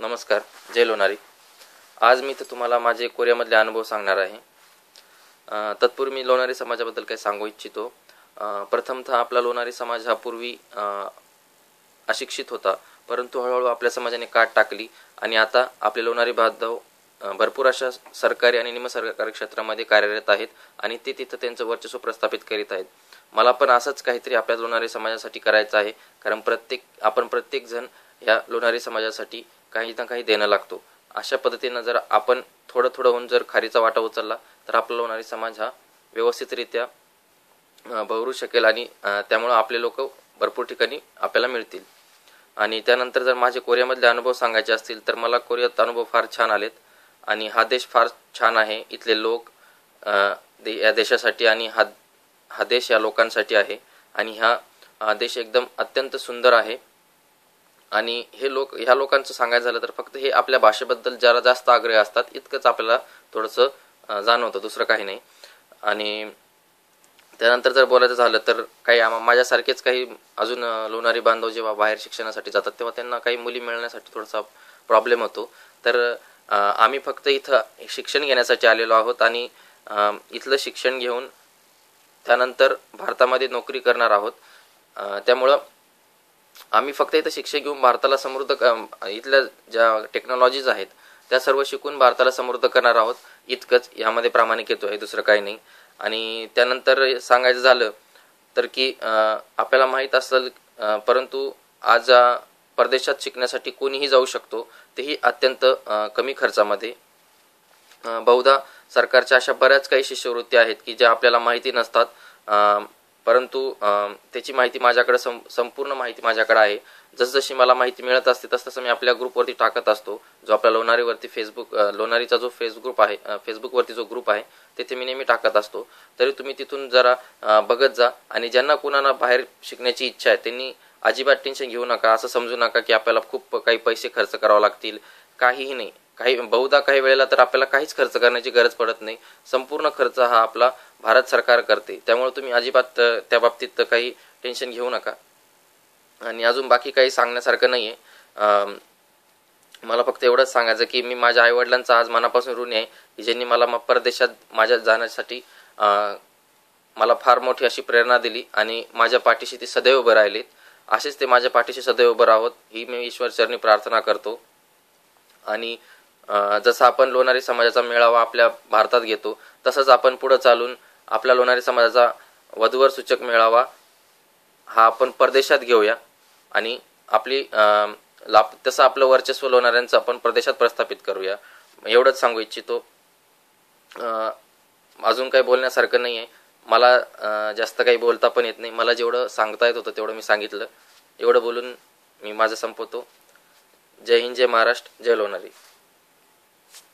नमस्कार जय लोणारी. आज मी तर तुम्हाला माझे कोरियामधले अनुभव सांगणार आहे. तत्पूर्वी मी लोणारी समाजाबद्दल काही सांगू इच्छितो. प्रथमतः आपला लोणारी समाज हा पूर्वी अशिक्षित होता परंतु हळूहळू आपल्या समाजाने काट टाकली आणि आता आपले लोणारी बांधव भरपूर अशा सरकारी आणि निमसरकारी क्षेत्रामध्ये कार्यरत आहेत आणि ते तिथं त्यांचं वर्चस्व प्रस्थापित करीत आहेत. मला पण असंच काहीतरी आपल्या लोणारी समाजासाठी करायचं आहे कारण प्रत्येक आपण प्रत्येक जण या लोणारी समाजासाठी काही ना काही देणं लागतो. अशा पद्धतीनं जर आपण थोडं थोडं होऊन जर खारीचा वाटा उचलला तर आपला होणारी समाज हा व्यवस्थितरित्या बहरू शकेल आणि त्यामुळं आपले लोक भरपूर ठिकाणी आपल्याला मिळतील. आणि त्यानंतर जर माझे कोरियामधले अनुभव सांगायचे असतील तर मला कोरियात अनुभव फार छान आलेत. आणि हा देश फार छान आहे. इथले लोक दे या देशासाठी आणि हा हा देश या लोकांसाठी आहे. आणि हा देश एकदम अत्यंत सुंदर आहे. आणि हे लोक ह्या लोकांचं सांगायचं झालं तर फक्त हे आपल्या भाषेबद्दल जरा जास्त आग्रह असतात. इतकंच आपल्याला थोडंसं जाणवतं दुसरं काही नाही. आणि त्यानंतर जर बोलायचं झालं तर काही माझ्यासारखेच काही अजून लोणारी बांधव जेव्हा बाहेर शिक्षणासाठी जातात तेव्हा त्यांना काही मुली मिळण्यासाठी थोडासा प्रॉब्लेम होतो. तर आम्ही फक्त इथं शिक्षण घेण्यासाठी आलेलो आहोत आणि इथलं शिक्षण घेऊन त्यानंतर भारतामध्ये नोकरी करणार आहोत. त्यामुळं आम्ही फक्त इथं शिक्षक घेऊन भारताला समृद्ध क- इथल्या ज्या टेक्नॉलॉजीज आहेत त्या सर्व शिकून भारताला समृद्ध करणार आहोत. इतकंच यामध्ये प्रामाणिक येतो आहे दुसरं काही नाही. आणि त्यानंतर सांगायचं झालं तर की आपल्याला माहीत असेल परंतु आज परदेशात शिकण्यासाठी कोणीही जाऊ शकतो तेही अत्यंत कमी खर्चामध्ये. बहुधा सरकारच्या अशा बऱ्याच काही शिष्यवृत्ती आहेत की ज्या आपल्याला माहिती नसतात. परंतु त्याची माहिती माझ्याकडे सं संपूर्ण माहिती माझ्याकडे आहे. जसजशी मला माहिती मिळत असते तसतसं मी आपल्या ग्रुपवरती टाकत असतो. जो आपल्या लोणारीवरती फेसबुक लोणारीचा जो फेसग्रुप आहे फेसबुकवरती जो ग्रुप आहे तिथे मी नेहमी टाकत असतो. तरी तुम्ही तिथून जरा बघत जा. आणि ज्यांना कुणाला बाहेर शिकण्याची इच्छा आहे त्यांनी अजिबात टेन्शन घेऊ नका. असं समजू नका की आपल्याला खूप काही पैसे खर्च करावे लागतील. काहीही नाही. काही बहुधा काही वेळेला तर आपल्याला काहीच खर्च करण्याची गरज पडत नाही. संपूर्ण खर्च हा आपला भारत सरकार करते. त्यामुळे तुम्ही अजिबात त्या बाबतीत काही टेन्शन घेऊ नका. आणि अजून बाकी काही सांगण्यासारखं नाही आहे मला फक्त एवढंच सांगायचं की मी माझ्या आईवडिलांचा आज मनापासून ऋण आहे की ज्यांनी मला परदेशात माझ्या जाण्यासाठी मला फार मोठी अशी प्रेरणा दिली आणि माझ्या पाठीशी ते सदैव उभं राहिलेत. असेच ते माझ्या पाठीशी सदैव उभं राहोत ही मी ईश्वरचरणी प्रार्थना करतो. आणि जसं आपण लोणारी समाजाचा मेळावा आपल्या भारतात घेतो तसंच आपण पुढं चालून आपल्या लोणारी समाजाचा वधूवर सूचक मेळावा हा आपण परदेशात घेऊया. आणि आपली लाभ तसं आपलं वर्चस्व लोणाऱ्यांचं आपण परदेशात प्रस्थापित करूया. एवढंच सांगू इच्छितो. अजून काही बोलण्यासारखं नाही आहे मला जास्त काही बोलता पण येत नाही. मला जेवढं सांगता येत होतं तेवढं मी सांगितलं. एवढं बोलून मी माझं संपवतो. जय हिंद जय महाराष्ट्र जय लोणारी.